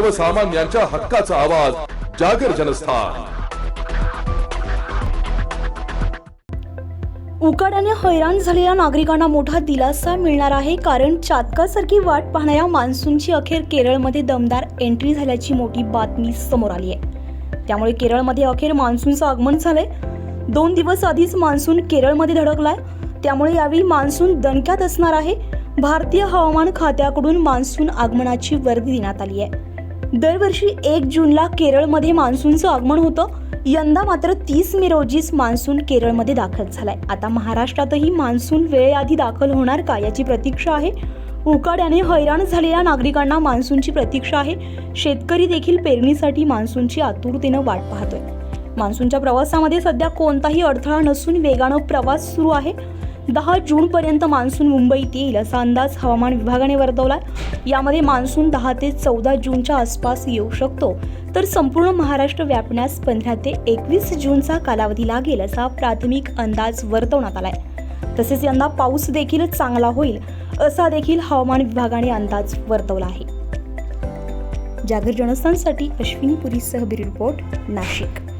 सर्वसामान्यांच्या हक्काचा आवाज जागर जनस्थान. उकाड्याने हैराण झालेल्या नागरिकांना मोठा दिलासा मिळणार आहे कारण चातकासारखी वाट पाहणाऱ्या मान्सूनची अखेर केरळमध्ये दमदार एंट्री झाल्याची मोठी बातमी समोर आली आहे. त्यामुळे केरळमध्ये अखेर मान्सूनचं आगमन झालंय. दोन दिवस आधीच मान्सून केरळमध्ये धडकलाय. त्यामुळे यावेळी मान्सून दणक्यात असणार आहे. भारतीय हवामान खात्याकडून मान्सून आगमनाची वर्दी देण्यात आली आहे. दरवर्षी एक जूनला केरळमध्ये मान्सूनचं आगमन होतं. यंदा मात्र तीस मे रोजीच मान्सून केरळमध्ये दाखल झालाय. आता महाराष्ट्रातही मान्सून वेळेआधी दाखल होणार का याची प्रतीक्षा आहे. उकाड्याने हैराण झालेल्या नागरिकांना मान्सूनची प्रतीक्षा आहे. शेतकरी देखील पेरणीसाठी मान्सूनची आतुरतेनं वाट पाहतोय. मान्सूनच्या प्रवासामध्ये सध्या कोणताही अडथळा नसून वेगानं प्रवास सुरू आहे. दहा जूनपर्यंत मान्सून मुंबईत येईल असा अंदाज हवामान विभागाने वर्तवला यामध्ये मान्सून दहा ते चौदा जूनच्या आसपास येऊ शकतो. तर संपूर्ण महाराष्ट्र व्यापण्यास पंधरा ते एकवीस जूनचा कालावधी लागेल असा प्राथमिक अंदाज वर्तवण्यात आलाय. तसेच यंदा पाऊस देखील चांगला होईल असा देखील हवामान विभागाने अंदाज वर्तवला आहे. जागर जनस्थानसाठी अश्विनी पुरीसह ब्युरो रिपोर्ट नाशिक.